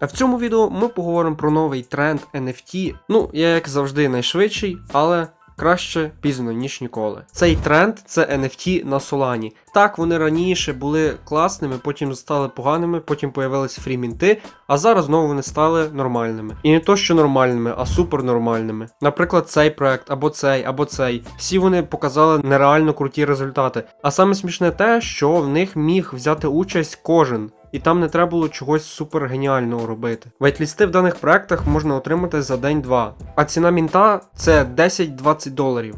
А в цьому відео ми поговоримо про новий тренд NFT. Ну, я як завжди найшвидший, але краще пізно, ніж ніколи. Цей тренд це NFT на Solana. Так, вони раніше були класними, потім стали поганими, потім появилися фрімінти, а зараз знову вони стали нормальними. І не то, що нормальними, а супернормальними. Наприклад, цей проект, або цей, або цей. Всі вони показали нереально круті результати. А саме смішне те, що в них міг взяти участь кожен. І там не треба було чогось супер геніального робити. Вайтлісти в даних проектах можна отримати за день-два, а ціна мінта це 10-20 доларів.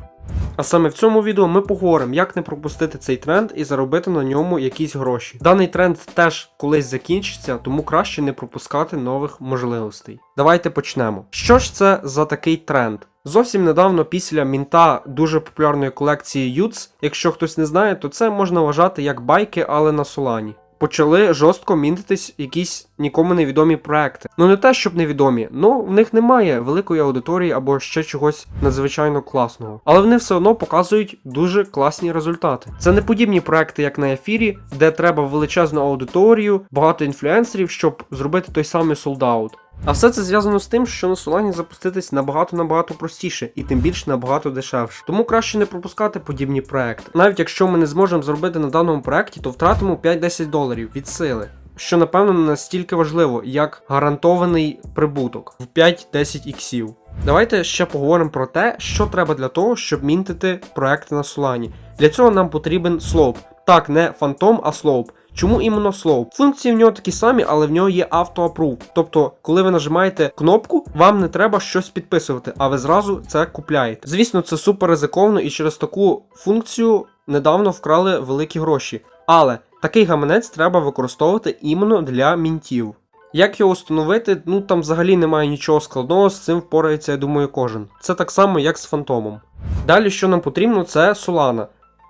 А саме в цьому відео ми поговоримо, як не пропустити цей тренд і заробити на ньому якісь гроші. Даний тренд теж колись закінчиться, тому краще не пропускати нових можливостей. Давайте почнемо. Що ж це за такий тренд? Зовсім недавно після мінта дуже популярної колекції Юц, якщо хтось не знає, то це можна вважати як байки, але на солані. Почали жорстко мінтитись якісь нікому невідомі проекти. Ну не те, щоб невідомі, ну в них немає великої аудиторії або ще чогось надзвичайно класного. Але вони все одно показують дуже класні результати. Це не подібні проекти, як на ефірі, де треба величезну аудиторію, багато інфлюенсерів, щоб зробити той самий солдаут. А все це зв'язано з тим, що на Солані запуститись набагато набагато простіше і тим більше набагато дешевше. Тому краще не пропускати подібні проекти. Навіть якщо ми не зможемо зробити на даному проекті, то втратимо 5-10 доларів від сили. Що напевно не настільки важливо, як гарантований прибуток в 5-10 іксів. Давайте ще поговоримо про те, що треба для того, щоб мінтити проекти на Солані. Для цього нам потрібен слоуп. Так, не фантом, а слоуп. Чому іменно Slow? Функції в нього такі самі, але в нього є автоапрув. Тобто, коли ви нажимаєте кнопку, вам не треба щось підписувати, а ви зразу це купляєте. Звісно, це супер ризиковано і через таку функцію недавно вкрали великі гроші. Але такий гаманець треба використовувати іменно для мінтів. Як його встановити, ну там взагалі немає нічого складного, з цим впорається, я думаю, кожен. Це так само, як з фантомом. Далі, що нам потрібно, це Solana.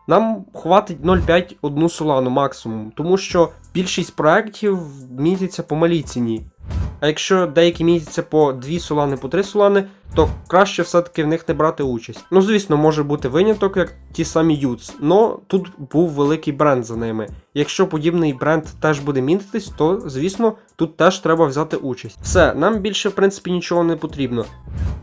Нам хватить 0,5 одну солану максимум, тому що більшість проєктів мітяться по малій ціні. А якщо деякі мітяться по 2 солани, по 3 солани, то краще все-таки в них не брати участь. Ну, звісно, може бути виняток, як ті самі Юц, но тут був великий бренд за ними. Якщо подібний бренд теж буде мітитись, то звісно тут теж треба взяти участь. Все, нам більше в принципі нічого не потрібно.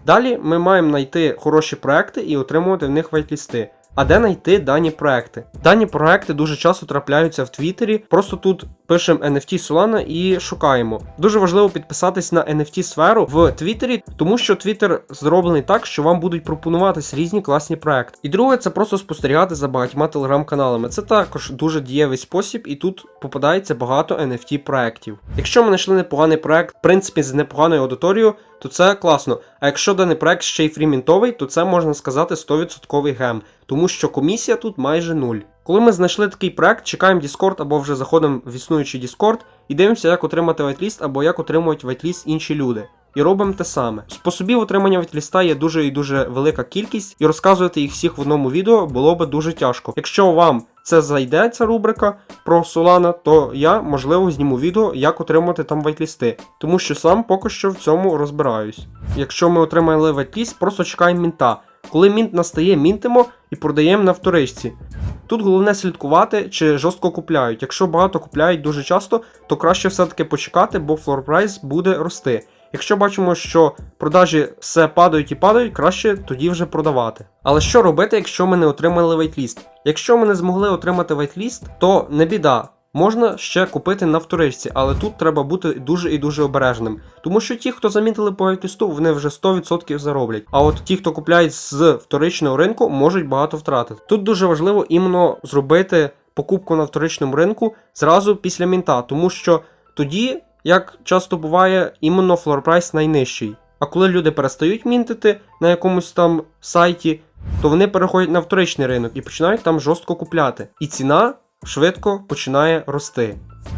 Далі ми маємо знайти хороші проекти і отримувати в них вайтлісти. А де знайти дані проекти? Дані проекти дуже часто трапляються в Твіттері. Просто тут пишемо NFT Solana і шукаємо. Дуже важливо підписатись на NFT сферу в Твіттері, тому що Твіттер зроблений так, що вам будуть пропонуватись різні класні проекти. І друге, це просто спостерігати за багатьма телеграм-каналами. Це також дуже дієвий спосіб, і тут попадається багато NFT проектів. Якщо ми знайшли непоганий проект, в принципі, з непоганою аудиторією, то це класно. А якщо даний проект ще й фрімінтовий, то це можна сказати 100% гем, тому що комісія тут майже нуль. Коли ми знайшли такий проект, чекаємо Discord або вже заходимо в існуючий Discord і дивимося, як отримати вайтліст або як отримують вайтліст інші люди. І робимо те саме. Способів отримання вайтліста є дуже і дуже велика кількість, і розказувати їх всіх в одному відео було би дуже тяжко. Якщо вам це зайде, ця рубрика про Solana, то я, можливо, зніму відео, як отримати там вайтлісти, тому що сам поки що в цьому розбираюсь. Якщо ми отримали вайтліст, просто чекаємо мінта. Коли мінт настає, мінтимо і продаємо на вторичці. Тут головне слідкувати, чи жорстко купляють. Якщо багато купляють дуже часто, то краще все-таки почекати, бо флор прайс буде рости. Якщо бачимо, що продажі все падають і падають, краще тоді вже продавати. Але що робити, якщо ми не отримали вейтліст? Якщо ми не змогли отримати вейтліст, то не біда. Можна ще купити на вторичці, але тут треба бути дуже і дуже обережним. Тому що ті, хто замітили по вейтлісту, вони вже 100% зароблять. А от ті, хто купляють з вторичного ринку, можуть багато втратити. Тут дуже важливо іменно зробити покупку на вторичному ринку зразу після мінта, тому що тоді, як часто буває, іменно флор прайс найнижчий. А коли люди перестають мінтити на якомусь там сайті, то вони переходять на вторичний ринок і починають там жорстко купляти. І ціна швидко починає рости.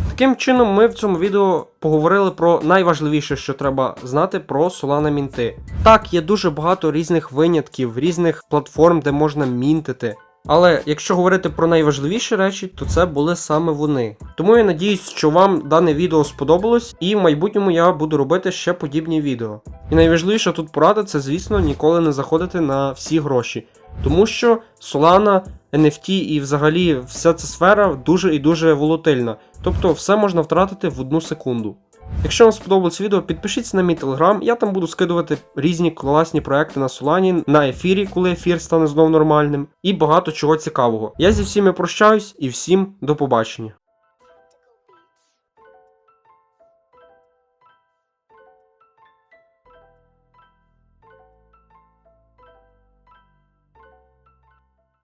Таким чином, ми в цьому відео поговорили про найважливіше, що треба знати про Solana мінти. Так, є дуже багато різних винятків, різних платформ, де можна мінтити. Але якщо говорити про найважливіші речі, то це були саме вони. Тому я надіюсь, що вам дане відео сподобалось, і в майбутньому я буду робити ще подібні відео. І найважливіша тут порада це, звісно, ніколи не заходити на всі гроші. Тому що Solana, NFT і взагалі вся ця сфера дуже і дуже волатильна. Тобто все можна втратити в одну секунду. Якщо вам сподобалось відео, підпишіться на мій телеграм, я там буду скидувати різні класні проекти на Солані на ефірі, коли ефір стане знов нормальним, і багато чого цікавого. Я зі всіми прощаюсь і всім до побачення.